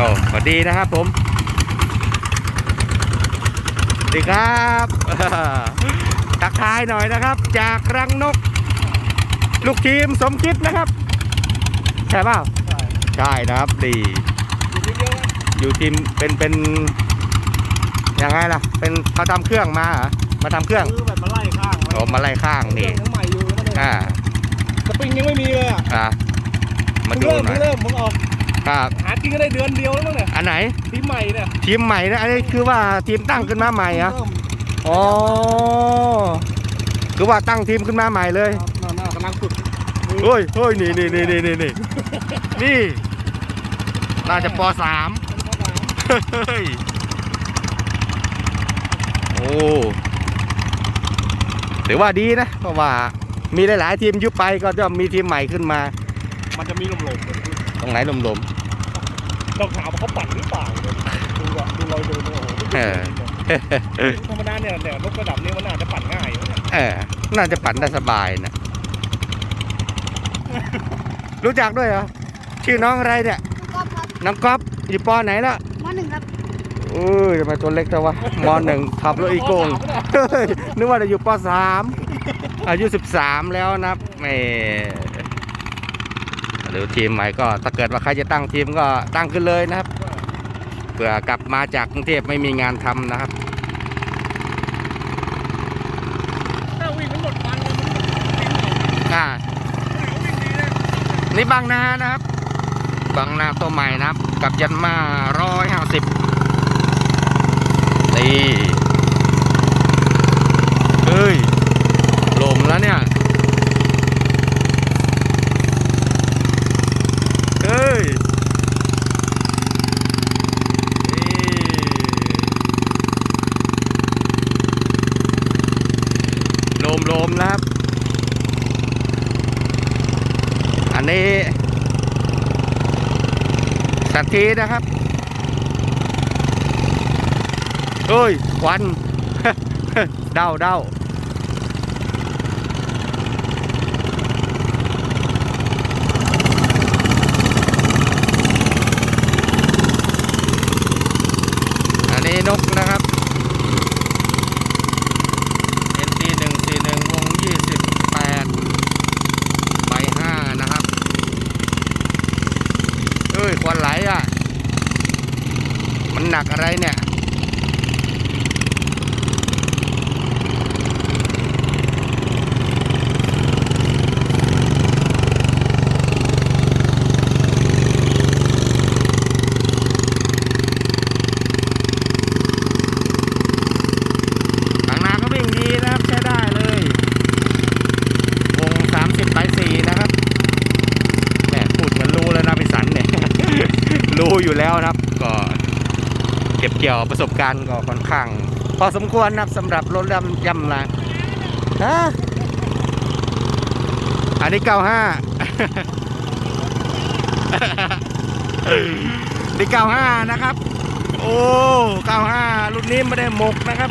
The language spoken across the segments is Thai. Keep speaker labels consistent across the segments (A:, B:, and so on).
A: โอ้สวัสดีนะครับผมสวัสดีครับทักทายหน่อยนะครับ จากรังนก ลูกทีมสมคิดนะครับ ใช่เปล่าใช่นะครับดีอยู่ทีมเป็นเป็นยังไงล่ะ เป็นเขาทำเครื่องมาเหรอมาทำเครื่อง
B: ซื้อแบบมาไล่ข้าง
A: โอ้มาไล่ข้างนี่
B: ยังใหม่อยู่ยังไม่ได้
A: อ่า
B: สปริงยังไม่มีเลยอะ
A: อะมาดู
B: เริ่ม
A: หน่อย
B: เริ่มมึงออก
A: ครับ
B: หากินก็ได้เดือนเดียวแล้วมั้งเนี่ย
A: อันไหน
B: ทีมใหม่เนี่ย
A: ทีมใหม่นะ อันนี้คือว่าทีมตั้งขึ้นมาใหม่เหรอะ
B: เริ่ม
A: อ๋อ คือว่าตั้งทีมขึ้นมาใหม่เลย
B: ครับหน้าๆกำลังฝึก
A: เฮ้ยเฮ้ยนี่นี่นี่นี่นี่นี่นี่น่าจะปสาม เฮ้ย โอ้ถือว่าดีนะ เพราะว่ามีหลาย ๆ ทีมยุบไปก็จะมีทีมใหม่ขึ้นมา
B: มันจะมีลมๆเลย
A: ตรงไหนลม
B: ต้องถามว่าเขาปั่นหรือเปล่าเนี่ยดูก่อนดูรอยดูเนี่ยโอ้โห
A: เออ
B: ธรรมดาเนี่ยเนี่ยนกระดับนี้มันน่าจะปั่นง่ายอยู่เนี่ย
A: เออ น่าจะปั่นได้สบายนะรู้จักด้วยเหรอ ชื่อน้องอะไรเนี่ย
C: ก๊อฟครับ
A: น้องก๊อฟอยู่ปอไหนละ
C: มหนึ่งครับ
A: เอ้ยทำไมตัวเล็กจังวะมหนึ่งขับรถอีโกง เฮ้ยนึกว่าจะอยู่ปสามอายุสิบสามแล้วนะครับแหม่ หรือทีมใหม่ก็ถ้าเกิดว่าใครจะตั้งทีมก็ตั้งขึ้นเลยนะครับเผื่อกลับมาจากกรุงเทพไม่มีงานทำนะครับ
B: ถ้าวิ่งมันหมดมันเลยมัน
A: อ่า
B: วิ่งดีนะ
A: นี่บางนานะครับ บางนาตัวใหม่นะครับ กับยันมาร้อยห้าสิบนี่เฮ้ยลมแล้วเนี่ย เฮ้ยนี่ลมลมนะครับ อันนี้สัก ทีนะครับเฮ้ยควันเดาเดาอันนี้นกนะครับ NT หนึ่งสี่หนึ่งวงยี่สิบแปดใบห้านะครับ เอ้ยควันไหลอะ มัน หนักอะไรเนี่ยบานก็วิ่งดีนะครับใช้ได้เลยวง30ไป4นะครับแหมพูดเหมือนรู้แล้วนะพิสันเนี่ย รู้อยู่แล้วนะครับ เก็บเกี่ยวประสบการณ์ก็ค่อนข้าง พอสมควรนะครับสำหรับรถยำยำละฮะอันนี้95นี่95นะครับ โอ้95รุ่นนี้ไม่ได้หมกนะครับ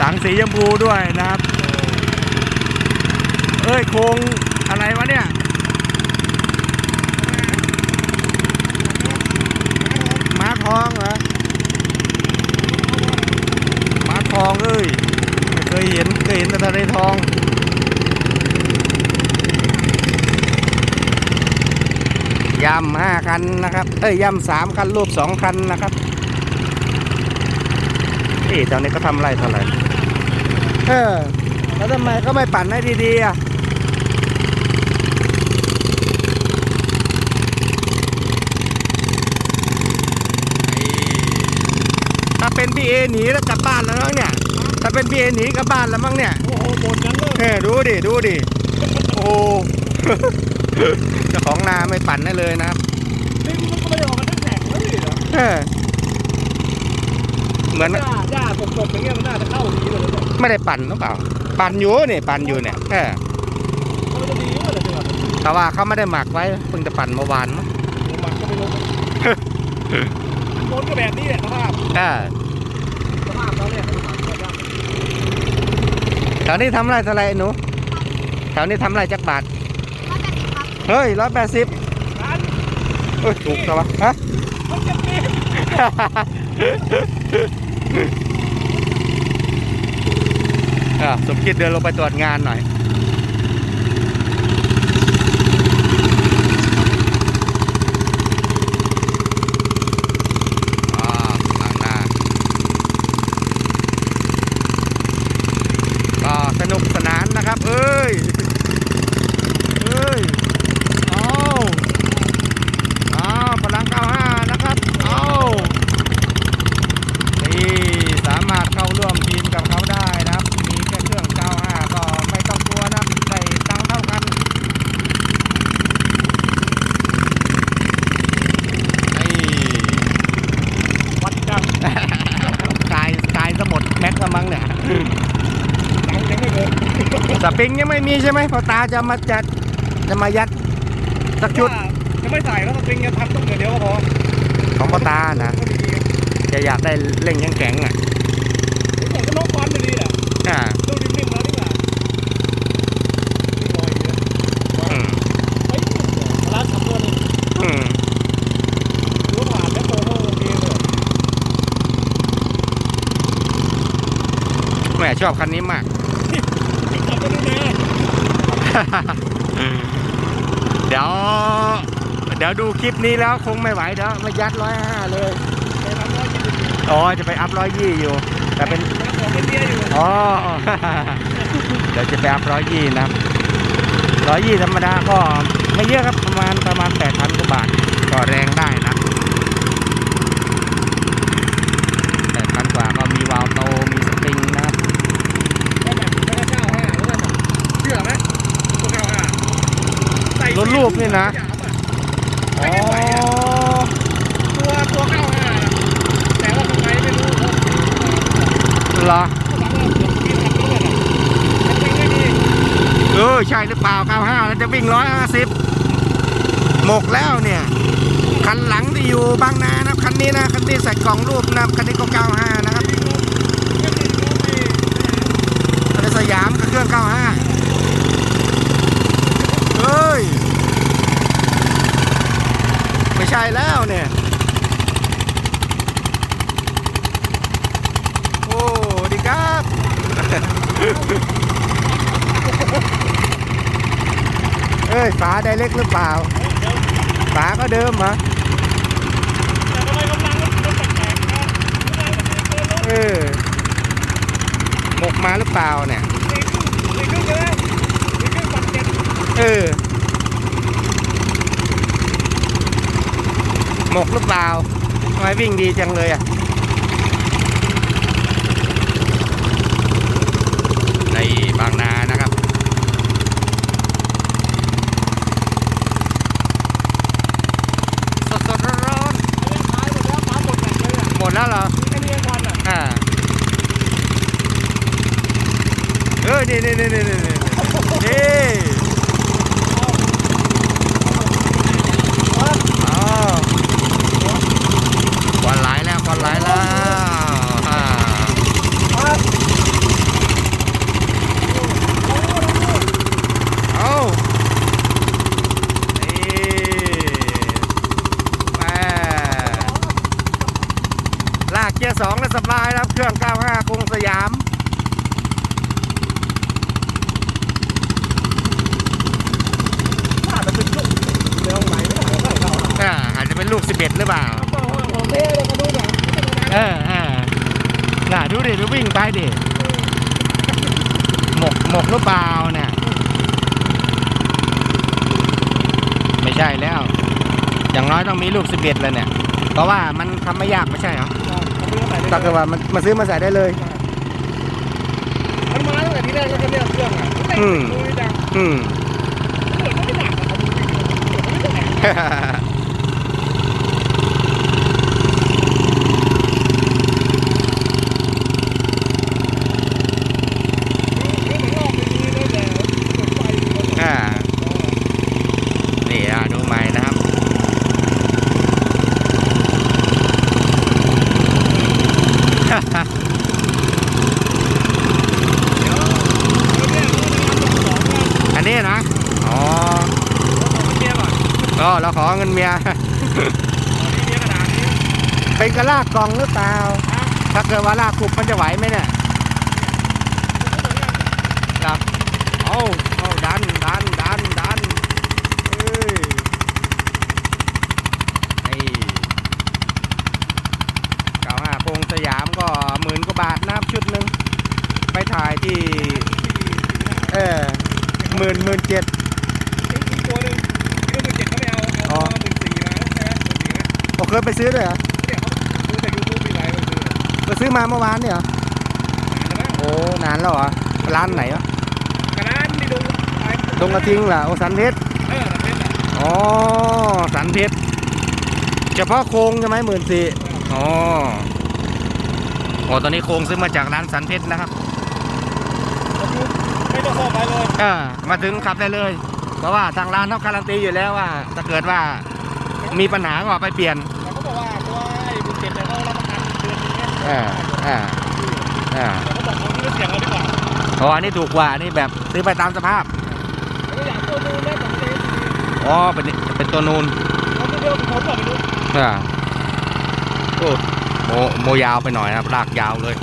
A: ถังสีชมพูด้วยนะครับ เอ้ยโครงอะไรวะเนี่ย ม้าทองเหรอ ม้าทองเอ้ยไม่เคยเห็ นเคยเห็นทะเลทองยำห้าคันนะครับ เอ้ยยำสามคันรูปสองคันนะครับเอ๊ะตอนนี้ก็ทำไรเท่าไหร่เออแล้วทำไมก็ไม่ปั่นให้ดีๆอะถ้าเป็นพี่เอหนีแล้วกลับบ้านแล้วเนี่ย ถ้าเป็นพี่เอหนีกลับบ้านแล้วมั้งเนี่ย
B: โอ้โหหมดกันเลย
A: เออดูดิดูดิ โอ้เจ้าของนาไม่ปั่นได้เลยนะครับ
B: นี่มันก็ไม่ได้ออกกันทั้งแท็กแล้วนี่เหรอ
A: เออเหมือน
B: หญ้าหญ้าสดๆอย่างเงี้ยมันน่าจะเข้าดีเลยเนี่ย
A: ไม่ได้ปั่นหรือเปล่า ปั่นอยู่นี่ปั่นอยู่เนี่ยเออ
B: มันจะดีกว่าเลยจังหวะ
A: แต่ว่าเขาไม่ได้หมักไว้เพิ่งจะปั่นเมื่อวานมั้ง
B: มันก็ไม่ลงโดนก็แบบนี้แหละสภาพ
A: เออ
B: สภาพตอนเนี้ยสภาพแบบ
A: แถวนี้ทำไรเท่าไหรหนู แถวนี้ทำไรจักบาท
C: มาจาก
A: เฮ้ยร้อยแปดสิบ
B: ร้าน
A: เฮ้ยถูกจังวะฮะ
B: เขาจะมี
A: อะสมคิดเดินลงไปตรวจงานหน่อย อ่าบางนาก็สนุกสนานนะครับ เอ้ย เอ้ย เอาเอาพลัง95 นะครับ เอานี่สามารถเข้าร่วมทีมกับเขาได้นะครับ มีแค่เครื่อง 95 ก็ไม่ต้องกลัวนะได้ตังค์เท่ากันนี่
B: วัดจัง
A: กายกายสมดแม็กซ์ละมั้งเนี่ย
B: ตังค์ยังไม่เกิน
A: ส ปริงยังไม่มีใช่ไหมพอตาจะมาจัดจะมายัดสักชุด
B: ว่าจะไม่ใส่แล้วสปริงจะทำต้องเดียวก็พอ
A: ของพ่อตานะ
B: ก็ดี
A: จะอยากได้เร่งแข็งๆอะ
B: ผมก็น้องฟันอยู่ดีแหละ
A: อ่า
B: ดูดินิ่มแล้วนี่แหละนี่ลอยอยู่เลย
A: อืม
B: เฮ้ยร้านขับตัวนี่
A: อืม
B: รู้ผ่านแล้วโตโน่โอเคเลย
A: แหมชอบคันนี้มาก
B: ขับไปดูนะ
A: เดี๋ยว เดี๋ยวดูคลิปนี้แล้วคงไม่ไหวเดี๋ยวมายัดร้อยห้าเลย
B: อ๋
A: อจะไปอัพร้อยยี่อยู่ แต่เป็น
B: อ๋อ
A: เดี๋ยวจะไปอัพร้อยยี่นะร้อยยี่ธรรมดาก็ไม่เยอะครับประมาณประมาณแปดพันกว่าบาทก็แรงได้นะแปดพันกว่าก็มีวาล์วโตมีสปริงนะครับ
B: ก็แบบไม่ได้เก้าห้าแล้วกันเชื่อไหมตัวเก้าห้าใส่
A: รถรูปนี่นะ
B: ไม่ได้ไหวอะตัวตัวเก้าห้าแต่ว่าทำไมไม่รู้เพราะ
A: เหรอ
B: เขาบอกว่าเกือบกินขับรถอะมันเป็นไม่ดี
A: เออใช่หรือเปล่า 95 แล้วจะวิ่ง 150 หมกแล้วเนี่ย คันหลังที่อยู่บางนานะครับคันนี้นะคันที่ใส่กล่องรูปนะครับคันนี้ก็ 95 นะครับ
B: ไม่ดีรถดี
A: คันในสยามกับเครื่อง 95 เฮ้ย ไม่ใช่แล้วเนี่ย โอ้ดีครับ เอ้ยฝาไดเล็กหรือเปล่า ฝาก็เดิมเหรอ
B: แต่ทำไมกำลังมันแปลกๆนะ
A: เออหมกมาหรือเปล่าเนี่ย
B: ตีครึ่งตีครึ่งใช่ไหมตีครึ่งปัดเจ็ด
A: เออ หมกหรือเปล่าทำไมวิ่งดีจังเลยอะในบางนานะครับ สดสดๆร้อน
B: ขายหมดแล้วขายหมดแบบเลยอะ
A: ๆหมดแล้วเหรอ
B: แค่นี้ยังทันอะ
A: อ่าเออนี่นี่นี่นี่นี่นี่อ๋อควันไหลแล้วควันไหลแล้วอ่าเอานี่แม่ลากเกียร์ สองแล้วสบายครับ เครื่อง 95กรุงสยาม
B: น่าจะเป็นลูกเรื่องไหนไม่ได้เขา
A: อ่าอาจจะเป็นลูก 11 หรือเปล่า
B: ของเท่เลยมาดูหน่อย
A: เออเออน่ะดูดิ ดูวิ่งไปดิ หมก หมกหรือเปล่าเนี่ย ไม่ใช่แล้ว อย่างน้อยต้องมีลูก 11 เลยเนี่ย เพราะว่ามันทำไม่ยากไม่ใช่เหรอ ตักว่ามันมาซื้อมาใส่ได้เลย
B: มันมาตั้งแต่ที่แรกแล้วก็เรียกเครื่องอะ
A: อืม
B: ดูดัง
A: อืม
B: เหมือนไม่หนักอะครับดูดิเหมือนไม่ได้หนักเหมือนรอบนี้เลยแต่กดไฟดีกว่า
A: อ่า นี่อะดูใหม่นะครับ
B: เดี๋ยวเดี๋ยวเนี่ยเขาจะทำสองวัน
A: อันนี้นะ อ๋อ
B: แล้วผมเจ
A: ก็เราขอเงินเมีย
B: เป็
A: นกระลากกองหรือเปล่า ถ้าเกิดว่าลากขุบมันจะไหวไหมเนี่ยครับเอาเอาดันดันดันดันเอ้ยไอ้เก้าห้าพงสยามก็หมื่นกว่าบาทนะครับชุดหนึ่งไปถ่ายที่ เออหมื่นหมื่นเจ็ด
B: เค
A: ยไปซื้อด้วยเหรอ
B: เนี่ยเขาดูจากยูทูบมีหลายคนดู
A: ไปซื้อมาเมื่อวานเนี่ยเหรอโอ้นานแล้วเหรอร้านไหนวะ
B: กระดานที่ดูไป
A: ดงกระทิงเหรอโอสันเพชร
B: เออแบบนี้แหละ
A: อ๋อสันเพชรเฉพาะโครงใช่ไหมหมื่นสี่อ๋อโอ้ตอนนี้โครงซื้อมาจากร้านสันเพชรนะครับ
B: ไม่ต้องเข้าไปเลย
A: เออมาถึงขับได้เลย เพราะว่าทางร้านเขาการันตีอยู่แล้วว่าถ้าเกิดว่ามีปัญหาก็เอาไปเปลี่ยน
B: อนนึงเนี่ย
A: อ่าอ่าอ่า
B: แต่เขาบอกเขาที่ไม่เสี่ยงเราดีกว่า
A: อ๋ออันนี้ถูกกว่าอันนี้แบบซื้อไปตามสภาพ
B: เขาอยากตัวนูนนะผมเลย
A: อ๋อเป็นเป็นตัวนูน
B: เขาไม่เดียวผมบอกไม่รู้
A: อ่าโอ้โมโมยาวไปหน่อยนะครับลากยาวเลย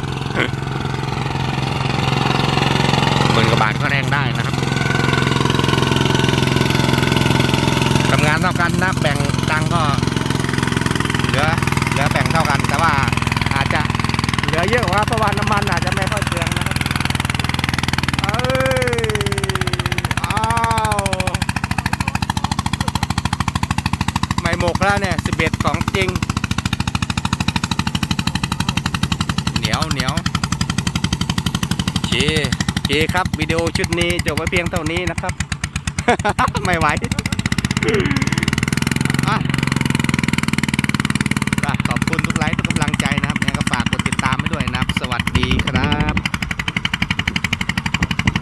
A: หมื่นกว่าบาทก็แรงได้นะครับทำงานเท่ากันนะแบ่งตังค์ก็เหลือเหลือแบ่งเท่ากันแต่ว่าอาจจะเห ลือเยอะว่าเพราะว่าน้ำมันอาจจะไม่ค่อยเปลืองนะครับเอ้ยอ้าวไม่หมกแล้วเนี่ยสิบเอ็ดของจริง เหนียวเหนียวเคโอเคครับวิดีโอชุดนี้จบไว้เพียงเท่านี้นะครับ ไม่ไหวอะ ดีครับ